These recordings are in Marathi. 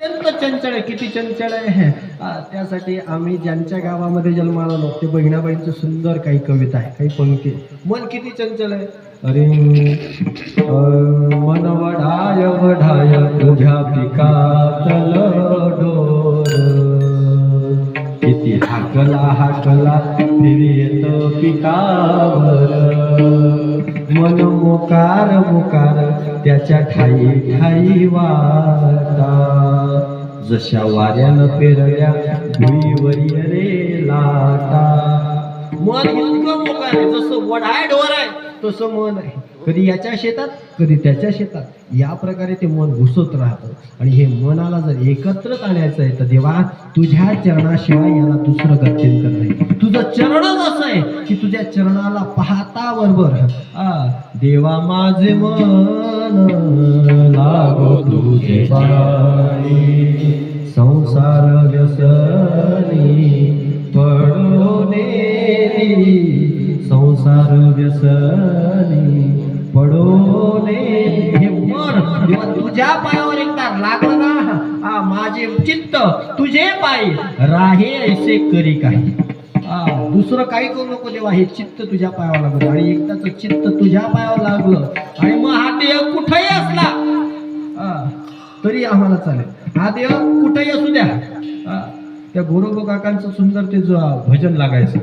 अत्यंत चंचल आहे किती चंचल आहे. त्यासाठी आम्ही ज्यांच्या गावामध्ये जन्माला आलो ते बहिणाबाईंचं सुंदर काही कविता आहे काही पंक्ती. मन किती चंचल आहे? अरे मन वढाय वढाय तुझ्या पिकातल किती हाकला हाकला फिरी येत पिकावर. मन मोकार मोकार त्याच्या ठाई ठाई वाटा. जशा वाऱ्यानं पेरल्या भुईवरी रे लाटा. मन इतकं मोकार आहे. जसं आहे तसं मन आहे. कधी याच्या शेतात कधी त्याच्या शेतात. या प्रकारे ते मन घुसत राहतं. आणि हे मनाला जर एकत्रच आणायचं आहे तर देवा तुझ्या चरणाशिवाय याला दुसरं गत्यंतर नाही. तुझं चरणच असं आहे की तुझ्या चरणाला पाहता बरोबर. देवा माझे मन लागो तुझे संसार व्यसनी पडोने संसार व्यसनी पडोने हे मन देवा तुझ्या पायावर एकदा लागलं ना आ, माझे चित्त तुझे पाय राहे ऐसे करी काही. दुसरं काही करू नको देवा हे चित्त तुझ्या पायावर लागलं. आणि एकदाच चित्त तुझ्या पायावर लागलं आणि मग हा देह कुठेही असला तरी आम्हाला चालेल. हा देह कुठेही असू द्या. त्या गोरोबो काकांचं सुंदर ते भजन लागायचं.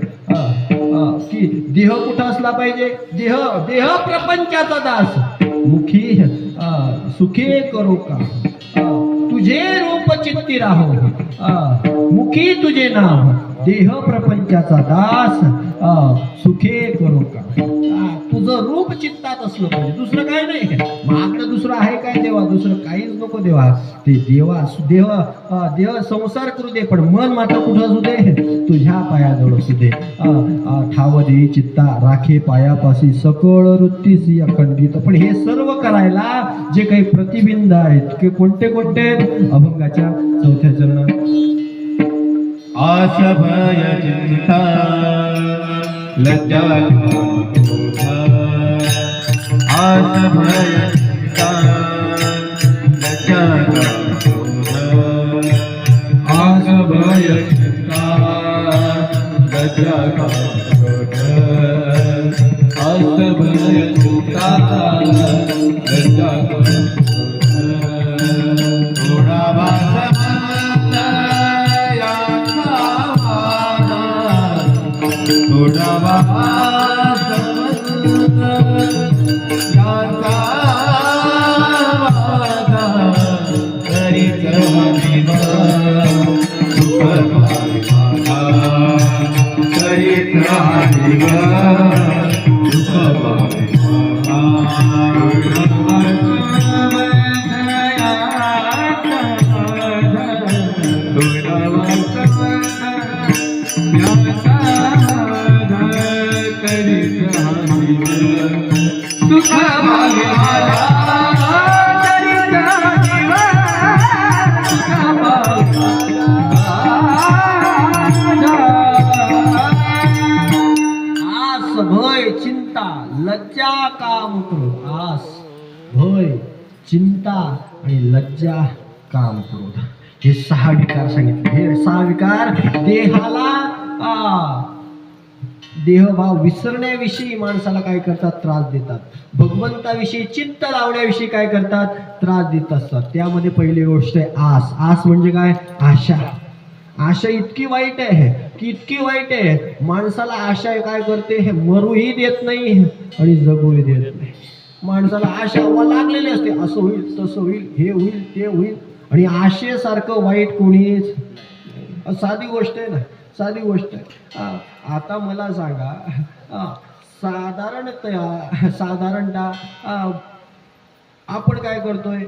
की देह कुठं असला पाहिजे? देह देह प्रपंचाचा दास. मुखी सुखे करो का? तुझे रूप चित्ती राहो. मुखी तुझे नाम देह प्रपंचाचा दास सुखे करू का? तुझं रूप चित्तात असलं पाहिजे. दुसरं काय नाही. मागणं दुसरं आहे काय देवा? दुसरं काहीच नको देवा. ते देवा देव देह संसार करू दे पण मन मात्र कुठं असू दे? तुझ्या पायाजवळ असू दे. ठाव दे चित्ता राखे पायापाशी सकळ वृत्तीसी अखंडित. पण हे सर्व करायला जे काही प्रतिबिंब आहेत की कोणते कोणते अभंगाच्या चौथ्या चरणात. आशभय चिंता लज्जा क्रोध आणि लज्जा काम क्रोध हे सहा विकार सांगितले. हे सहा विकार देहाला देहभाव विसरण्याविषयी माणसाला काय करतात? त्रास देतात. भगवंताविषयी चित्त लावण्याविषयी काय करतात? त्रास देत असतात. त्यामध्ये पहिली गोष्ट आहे आस. आस म्हणजे काय? आशा. आशा इतकी वाईट आहे की इतकी वाईट आहे. माणसाला आशा काय करते? हे मरूही देत नाही आणि जगूही देत नाही. माणसाला आशा व लागलेली असते. असं होईल तसं होईल हे होईल ते होईल. आणि आशेसारखं वाईट कोणीच साधी गोष्ट आहे ना साधी गोष्ट आहे. आता मला सांगा आ, साधारणतः साधारणतः आपण काय करतोय?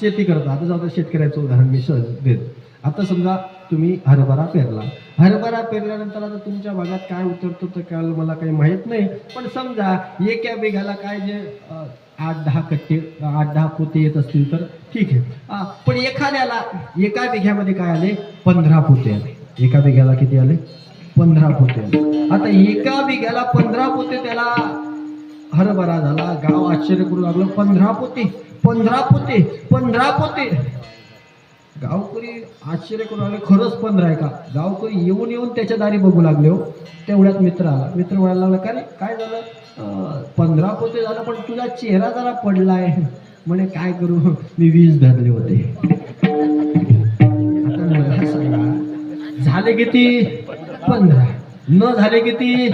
शेती करतो. आता जाऊ शेतकऱ्याचं उदाहरण मी सहज देतो. आता समजा तुम्ही हरभरा पेरला. हरभरा पेरल्यानंतर आता तुमच्या भागात काय उतरतो तर काय मला काही माहीत नाही. पण समजा एका बिघाला काय जे आठ दहा कट्टे आठ दहा पोते येत असतील तर ठीक आहे. पण एखाद्याला एका बिघ्यामध्ये काय आले? पंधरा पोते आले. एका बिघ्याला किती आले? पंधरा पोते आले. आता एका बिघ्याला पंधरा पोते त्याला हरभरा झाला गाव आश्चर्य करू लागलं पंधरा पोते पंधरा पोते पंधरा पोते. गावकरी आश्चर्य करून आले खरंच पंधरा आहे का? गावकरी येऊन येऊन त्याच्या दारी बघू लागले हो. तेवढ्यात मित्र आला. मित्र म्हणायला लागला का रे काय झालं? पंधरा पोते झालं पण तुझा चेहरा जरा पडलाय. म्हणे काय करू? मी वीज धरले होते. झाले किती? पंधरा. न झाले किती?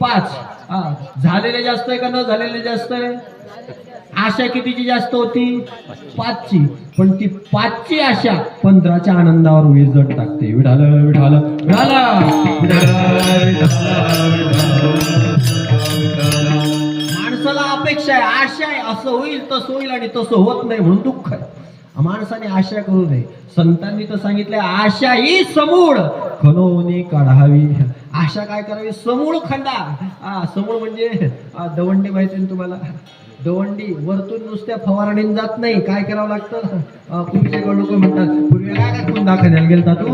पाच. हा झालेले जास्त आहे का? न झालेले जास्त आहे? आशा कितीची जास्त होती? पाचची. पण ती पाचची आशा पंधराच्या आनंदावर विजत टाकते. विढाल विढाल विढाला माणसाला अपेक्षा आहे. आशा आहे. असं होईल तसं होईल आणि तसं होत नाही म्हणून दुःख आहे. माणसाने आशा करू नये. संतांनी तर सांगितलंय आशा ही समूळ. खणवणी काढावी. आशा काय करावी? समूळ खंडा हा समूळ म्हणजे दवंडे दवंडी माहिती तुम्हाला? दवंडी वरतून नुसत्या फवारणी जात नाही. काय करावं लागतं? अं, पूर्वीचे लोक म्हणतात पूर्वी काय काय कुंदा खाण्याला गेलता तू?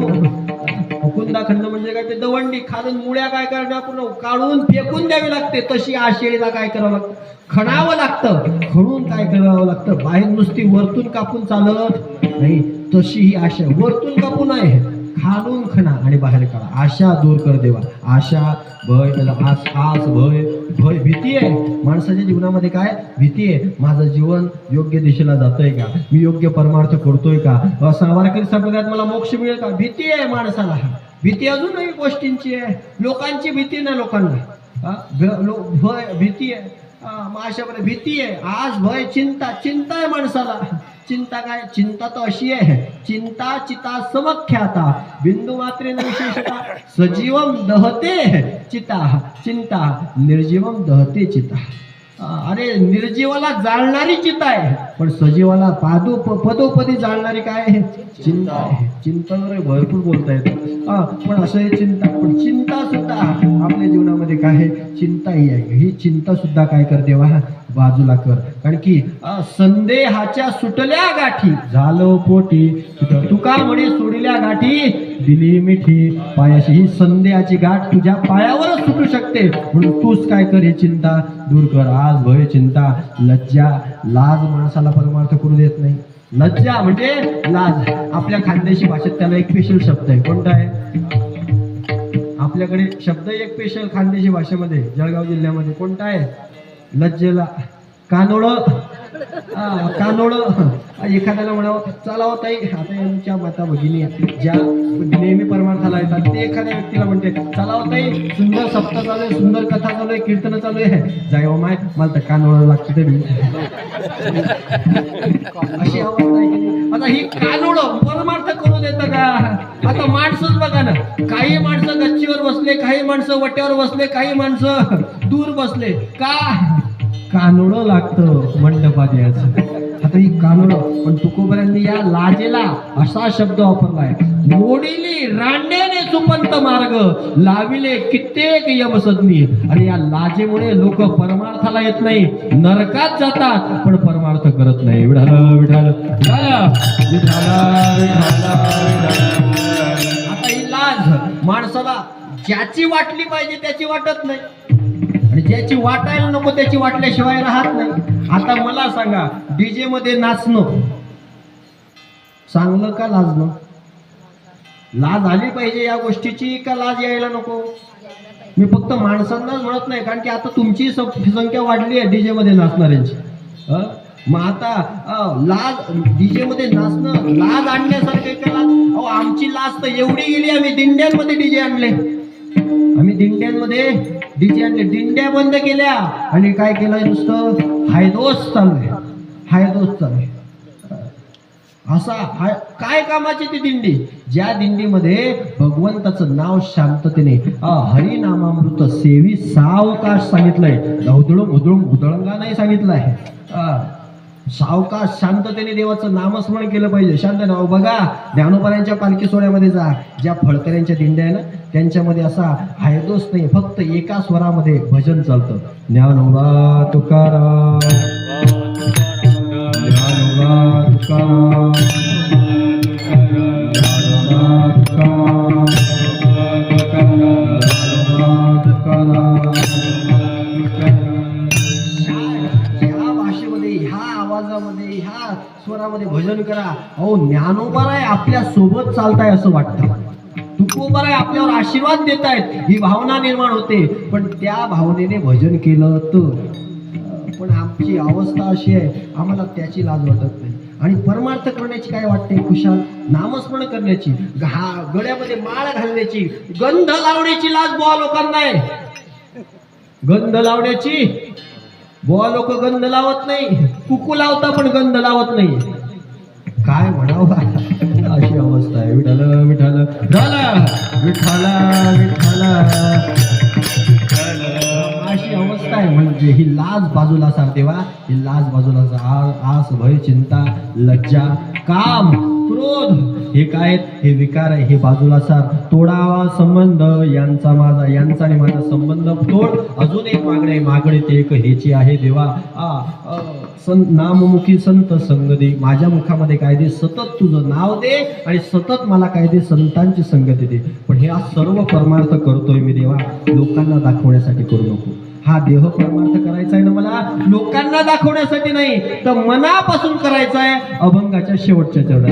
कुंदा खंड म्हणजे काय? ते दवंडी खालून मुळ्या काय करणार? पूर्ण काढून फेकून द्यावी लागते. तशी आशेला काय करावं लागतं? खणावं लागतं. खणून काय करावं लागतं? बाहेर नुसती वरतून कापून चालत नाही. तशी ही आशा. वरतून कापून आहे. खालून खणा आणि बाहेर काढा. आशा दूर कर देवा. आशा भय त्याला आस आस भय भय भीती आहे. माणसाच्या जीवनामध्ये काय? भीती आहे. माझं जीवन योग्य दिशेला जातंय का? मी योग्य परमार्थ करतोय का? असा वारकरी संप्रदायात मला मोक्ष मिळेल का? भीती आहे माणसाला. भीती अजूनही गोष्टींची आहे. लोकांची भीती नाही लोकांना. भय भीती आहे. हा, मग अशाप्रकारे भीती आहे. आज भय चिंता चिंता आहे माणसाला. चिंता काय? चिंता तर अशी आहे. चिंता चिता समख्याता. बिंदू मात्रेन विशेषता सजीवम दहते चिता. चिंता निर्जीवम दहते चिता. अरे निर्जीवाला जाळणारी चिता आहे. पण सजीवाला पादो पदोपदी जाळणारी काय आहे? चिंता आहे. चिंतावर भरपूर बोलता येतं हा, पण असं आहे चिंता. पण चिंता सुद्धा आपल्या जीवनामध्ये काय आहे? चिंता ही आहे. ही चिंता सुद्धा काय कर देवा बाजूला कर. कारण की संदेहाच्या सुटल्या गाठी. झालो पोटी. तुका म्हणे सोडल्या गाठी. दिली मिठी. पायाशी ही संदेहाची गाठ तुझ्या पायावरच सुटू शकते. म्हणून तूच काय कर हे चिंता. दूर कर. आज भय चिंता. लज्जा. लाज माणसाला परमार्थ करू देत नाही. लज्जा म्हणजे लाज. आपल्या खानदेशी भाषेत त्याला एक स्पेशल शब्द आहे. कोणता आहे? आपल्याकडे शब्द एक स्पेशल खानदेशी भाषेमध्ये जळगाव जिल्ह्यामध्ये. कोणता आहे? લજ્જલા. કાનોળો. કાનોળો. एखाद्याला म्हणावं चला हो ताई. आता यांच्या माता भगिनी ज्या नेहमी परमार्थाला येतात ते एखाद्या व्यक्तीला म्हणते चला हो ताई सुंदर सप्ताह चालू आहे सुंदर कथा चालू आहे कीर्तन चालू आहे. जाय हो माय मला तर कानोळ लागते तरी. अशी अवस्था आता ही कानोळ परमार्थ करून देतं का? आता माणसंच बघा ना. काही माणसं गच्चीवर बसले काही माणसं वट्यावर बसले काही माणसं दूर बसले. का? कानोळ लागतं मंडपात यायचं. आता ही कानोळ पण तुकोबऱ्यांनी या लाजेला असा शब्द वापरलाय. मोडीली रांडेने सुपंत मार्ग लाविले कित्येक यमसदनी. आणि या लाजेमुळे लोक परमार्थाला येत नाही नरकात जातात पण परमार्थ करत नाही. विढाल विढाल आता ही लाज माणसाला ज्याची वाटली पाहिजे त्याची वाटत नाही. ज्याची वाटायला नको त्याची वाटल्याशिवाय राहत नाही. आता मला सांगा डीजे मध्ये नाचणं. चांगलं का लाजणं? लाज आली पाहिजे या गोष्टीची का लाज यायला नको? मी फक्त माणसांनाच म्हणत नाही कारण की आता तुमची संख्या वाढली आहे डीजे मध्ये नाचणाऱ्यांची. मग आता लाज डीजे मध्ये नाचणं लाज आणण्यासारखे का लाज? अहो आमची लाज तर एवढी गेली आम्ही दिंड्यांमध्ये डीजे आणले. आम्ही दिंड्यांमध्ये डीजे आणले दिंड्या बंद केल्या. आणि काय केलं नुसतं? हायदोस चालू आहे. हायदोस चालू आहे. असा हाय काय कामाची ती दिंडी? ज्या दिंडीमध्ये भगवंताचं नाव शांततेने हरिनामामृत सेवी सावकाश सांगितलंय. धवधळून उधळून उधळंगा नाही सांगितलं आहे सावकाश शांततेने देवाचं नामस्मरण केलं पाहिजे. शांत नाव बघा ज्ञानोपरांच्या पालखी सोहळ्यामध्ये जा ज्या फळकऱ्यांच्या दिंड्या आहे ना त्यांच्यामध्ये असा हायदोस नाही फक्त एका स्वरामध्ये भजन चालतं. ज्ञानोबा तुकारा ज्ञानोबा तुकारा मंदिरामध्ये भजन करा. अहो ज्ञानोबाराय आपल्यासोबत चालताय असं वाटतं. तुकोबाराय आपल्यावर आशीर्वाद देत आहेत ही भावना निर्माण होते. पण त्या भावनेने भजन केलं तर पण आमची अवस्था अशी आहे. आम्हाला त्याची लाज वाटत नाही. आणि परमार्थ करण्याची काय वाटते? खुशाल नामस्मरण करण्याची घा गळ्यामध्ये माळ घालण्याची गंध लावण्याची लाज बुवा लोकांना आहे. गंध लावण्याची? बुवा लोक गंध लावत नाही. कुकू लावता पण गंध लावत नाही. काय म्हणावं अशी अवस्था आहे. विठाल विठाल झालं विठाल विठाल अशी अवस्था आहे म्हणजे ही लाज बाजूला सार देवा. ही लाज बाजूला सार आस भय चिंता लज्जा काम. क्रोध हे काय आहेत? हे विकार आहे. हे बाजूला सार. तोडावा संबंध. यांचा माझा यांचा आणि माझा संबंध तोड. अजून एक मागणे मागणे ते एक हेची आहे. देवा आ, अ, संत नाममुखी संत संग दे माझ्या मुखामध्ये काय दे सतत तुझं नाव दे आणि सतत मला काय दे संतांची संगती दे. पण हे आज सर्व परमार्थ करतोय मी देवा. लोकांना दाखवण्यासाठी करू नको. हा देह परमार्थ करायचा आहे ना मला? लोकांना दाखवण्यासाठी नाही तर मनापासून करायचा आहे अभंगाच्या शेवटच्या चरणात.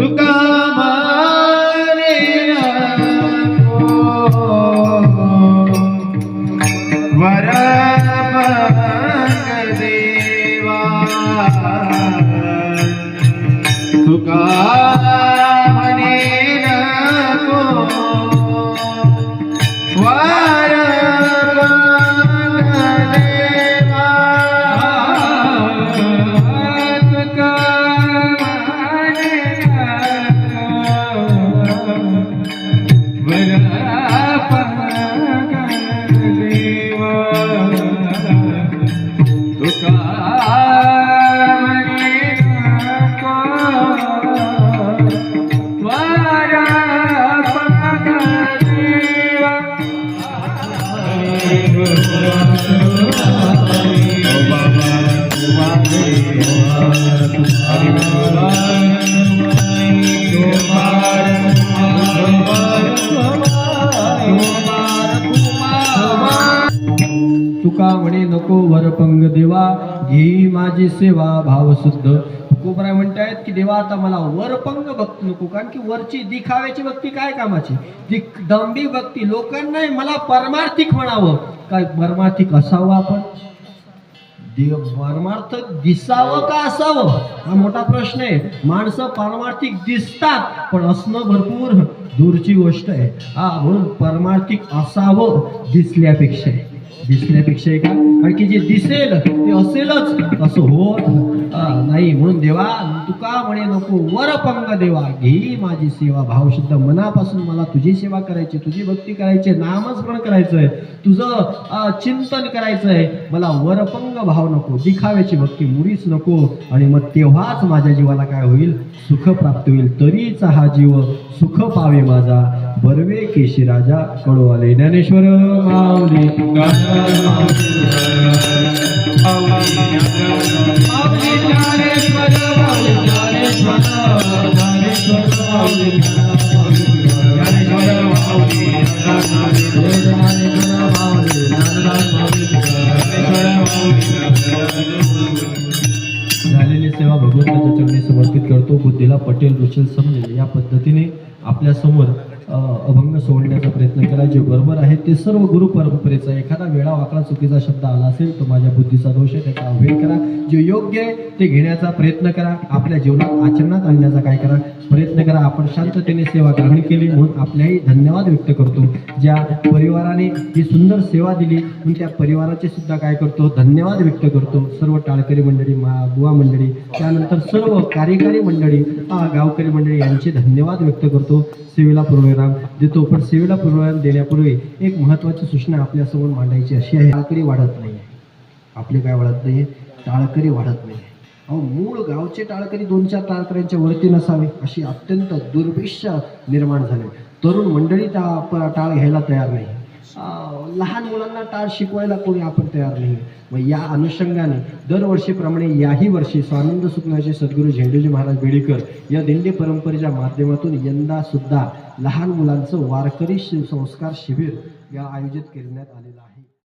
तुका म्हणे नको वरपंग देवा घे माझी सेवा भावशुद्ध. तुकोबराय म्हणतायत की देवा आता मला वरपंग भक्ती नको कारण की वरची दिखाव्याची भक्ती काय कामाची? ती दंभी भक्ती लोकांना मला परमार्थिक म्हणावं. काय परमार्थिक असावं आपण? देव परमार्थ दिसावं का असावं? हा मोठा प्रश्न आहे. माणसं परमार्थिक दिसतात पण असणं भरपूर दूरची गोष्ट आहे. हा म्हणून परमार्थिक असावं दिसल्यापेक्षा. दिसण्यापेक्षा एका कारण की जे दिसेल ते असेलच. असं होत. नाही म्हणून देवा तुका म्हणे नको. वरपंग देवा. घे माझी सेवा. भावशुद्ध मनापासून मला तुझी सेवा करायची तुझी भक्ती करायची नामस्मरण करायचंय. तुझं चिंतन करायचं आहे मला वरपंग भाव नको. दिखाव्याची भक्ती मुळीच नको. आणि मग तेव्हाच माझ्या जीवाला काय होईल? सुख प्राप्त होईल. तरीचा हा जीव सुख पावे माझा. बर्वे केशी राजा कडोवाले ज्ञानेश्वर माऊली झालेली सेवा भगवंताच्या चरणी समर्पित करतो. बुद्धीला पटेल रुचल समजेल. या पद्धतीने आपल्यासमोर सोडण्याचा जे बरोबर आहे ते सर्व गुरु परंपरेचा एखादा वेळा वाकडा चुकीचा शब्द आला असेल तो माझ्या बुद्धीचा दोष आहे त्याचा अभेद करा. जे योग्य आहे ते घेण्याचा प्रयत्न करा. आपल्या जीवनात आचरणात आणण्याचा काय करा. प्रयत्न करा. आपण शांततेने सेवा ग्रहण केली म्हणून आपल्याही धन्यवाद व्यक्त करतो. ज्या परिवाराने ही सुंदर सेवा दिली म्हणून त्या परिवाराचे सुद्धा काय करतो? धन्यवाद व्यक्त करतो. सर्व टाळकरी मंडळी मा बुवा मंडळी त्यानंतर सर्व कार्यकारी मंडळी गावकरी मंडळी यांचे धन्यवाद व्यक्त करतो. सेवेला पूर्वविराम देतो. पण सेवेला पूर्वविराम देण्यापूर्वी एक महत्वाची सूचना आपल्यासमोर मांडायची अशी आहे. टाळकरी वाढत नाही आपले काय वाढत नाही टाळकरी वाढत नाही अहो मूळ गावचे टाळकरी दोन चार टाळकऱ्यांच्या वरती नसावे? अशी अत्यंत दुर्भिष्य निर्माण झाली. तरुण मंडळी टा टाळ घ्यायला तयार नाही. लहान मुलांना टाळ शिकवायला कोणी आपण तयार नाही. मग या अनुषंगाने दरवर्षीप्रमाणे याही वर्षी स्वानंद सुखनाचे सद्गुरू झेंडूजी महाराज बेडीकर या दिंडी परंपरेच्या माध्यमातून यंदा सुद्धा लहान मुलांचं वारकरी संस्कार शिबिर या आयोजित करण्यात आलेलं आहे.